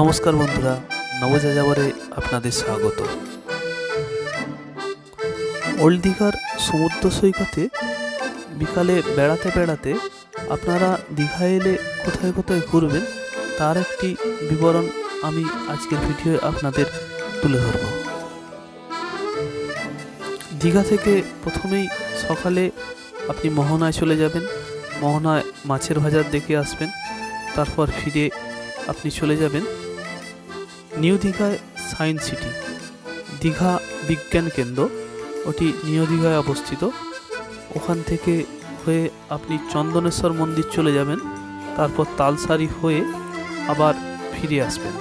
নমস্কার বন্ধুরা নবযাযাবরে আপনাদের স্বাগত। ওল্ড দীঘার সমুদ্র সৈকতে বিকালে বেড়াতে বেড়াতে আপনারা দীঘা এলে কোথায় কোথায় ঘুরবেন, তার একটি বিবরণ আমি আজকের ভিডিওয়ে আপনাদের তুলে ধরব। দীঘা থেকে প্রথমেই সকালে আপনি মোহনায় চলে যাবেন, মোহনায় মাছের বাজার দেখে আসবেন, তারপর ফিরে আপনি চলে যাবেন। নিউ দীঘায় সায়েন্স সিটি, দীঘা বিজ্ঞান কেন্দ্র, ওটি নিউ দীঘায় অবস্থিত। ওখান থেকে হয়ে আপনি চন্দনেশ্বর মন্দির চলে যাবেন, তারপর তালসারি হয়ে আবার ফিরে আসবেন।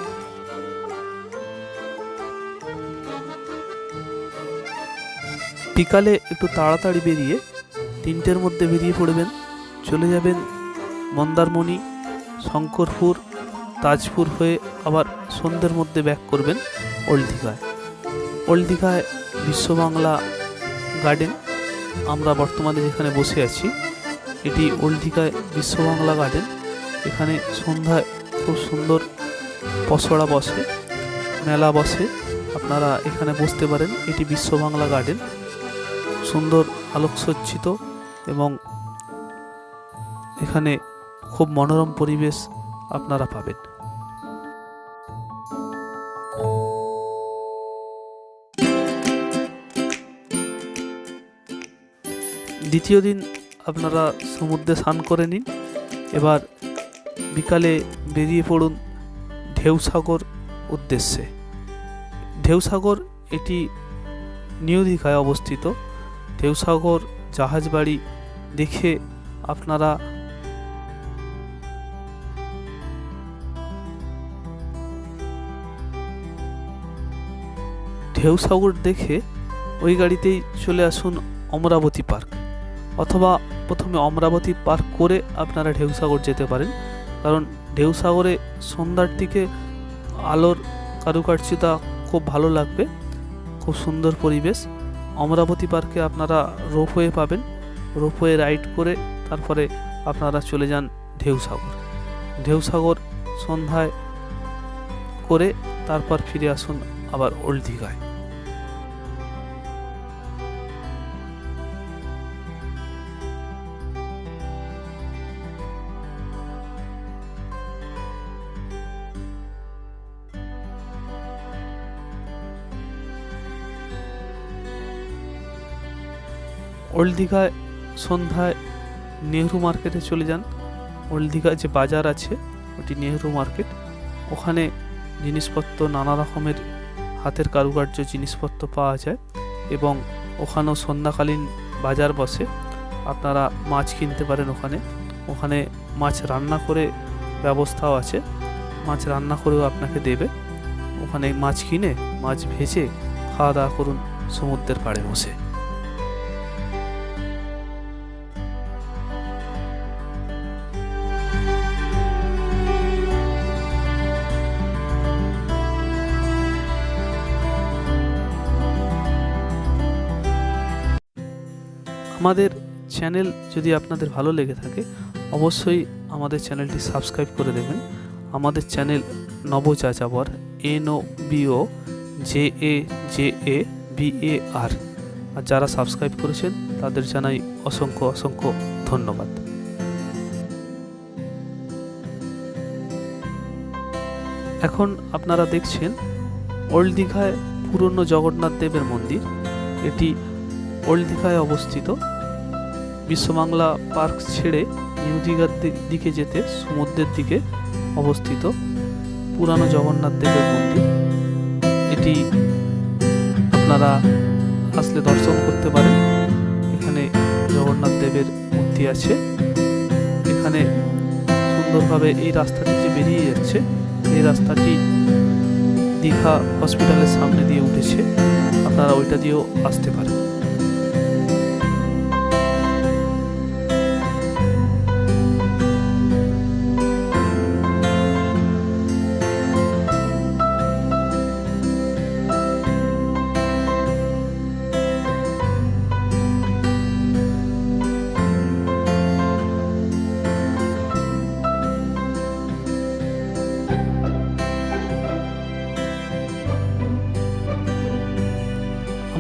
বিকালে একটু তাড়াতাড়ি বেরিয়ে তিনটের মধ্যে বেরিয়ে পড়বেন, চলে যাবেন মন্দারমণি, শঙ্করপুর তাজপুর হয়ে আবার সন্ধ্যের মধ্যে ব্যাক করবেন ওল্ড দীঘায়। ওল্ড দীঘায় বিশ্ববাংলা গার্ডেন আমরা বর্তমানে যেখানে বসে আছি, এটি ওল্ড দীঘায় বিশ্ববাংলা গার্ডেন এখানে সন্ধ্যায় খুব সুন্দর পসরা বসে, মেলা বসে, আপনারা এখানে বসতে পারেন। এটি বিশ্ববাংলা গার্ডেন সুন্দর আলোকসজ্জিত এবং এখানে খুব মনোরম পরিবেশ আপনারা পাবেন। দ্বিতীয় দিন আপনারা সমুদ্রে স্নান করে নিন। এবার বিকালে বেরিয়ে পড়ুন ঢেউসাগর উদ্দেশ্যে। ঢেউসাগর এটি নিউ দীঘায় অবস্থিত। ঢেউসাগর জাহাজ বাড়ি দেখে আপনারা ঢেউসাগর দেখে ওই গাড়িতেই চলে আসুন অমরাবতী পার্ক। অথবা প্রথমে অমরাবতী পার্ক করে আপনারা ঢেউসাগর যেতে পারেন। কারণ ঢেউসাগরে সন্ধ্যার দিকে আলোর কারুকার্যতা খুব ভালো লাগবে, খুব সুন্দর পরিবেশ। অমরাবতী পার্কে আপনারা রোপওয়ে পাবেন রোপওয়ে রাইড করে তারপরে আপনারা চলে যান ঢেউসাগর। ঢেউসাগর সন্ধ্যায় করে তারপর ফিরে আসুন আবার ওল্ড দীঘায়। ওল্ড দীঘায় সন্ধ্যায় নেহরু মার্কেটে চলে যান। ওল্ড দীঘায় যে বাজার আছে, ওটি নেহরু মার্কেট। ওখানে জিনিসপত্র নানা রকমের হাতের কারুকার্য জিনিসপত্র পাওয়া যায় এবং ওখানেও সন্ধ্যাকালীন বাজার বসে। আপনারা মাছ কিনতে পারেন ওখানে। ওখানে মাছ রান্না করে ব্যবস্থাও আছে। মাছ রান্না করেও আপনাকে দেবে। ওখানে মাছ কিনে, মাছ ভেজে খাওয়া দাওয়া করুন সমুদ্রের পাড়ে বসে। আমাদের চ্যানেল যদি আপনাদের ভালো লেগে থাকে, অবশ্যই আমাদের চ্যানেলটি সাবস্ক্রাইব করে দেবেন। আমাদের channel Nabajajabar N O B O J A J A B A R R যারা সাবস্ক্রাইব করেছেন, তাদের জানাই অসংখ্য অসংখ্য ধন্যবাদ। এখন আপনারা দেখছেন ওল্ড দীঘায় পুরনো জগন্নাথ দেবের মন্দির। এটি ওল্ড দীঘায় অবস্থিত। বিশ্ববাংলা পার্ক ছেড়ে নিউ দীঘার দিকে যেতে সমুদ্রের দিকে অবস্থিত পুরানো জগন্নাথ দেবের মন্দির। এটি আপনারা আসলে দর্শন করতে পারেন। এখানে জগন্নাথ দেবের মূর্তি আছে। এখানে সুন্দরভাবে এই রাস্তাটি যে বেরিয়ে যাচ্ছে, এই রাস্তাটি দীঘা হসপিটালের সামনে দিয়ে উঠেছে। আপনারা ওইটা দিয়েও আসতে পারেন।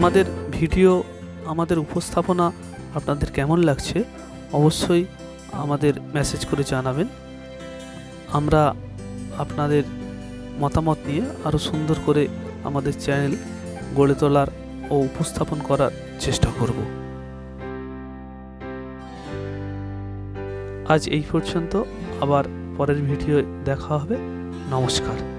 আমাদের ভিডিও, আমাদের উপস্থাপনা আপনাদের কেমন লাগছে অবশ্যই আমাদের মেসেজ করে জানাবেন। আমরা আপনাদের মতামত নিয়ে আরও সুন্দর করে আমাদের চ্যানেল গড়ে তোলার ও উপস্থাপন করার চেষ্টা করব। আজ এই পর্যন্ত, আবার পরের ভিডিও দেখা হবে। নমস্কার।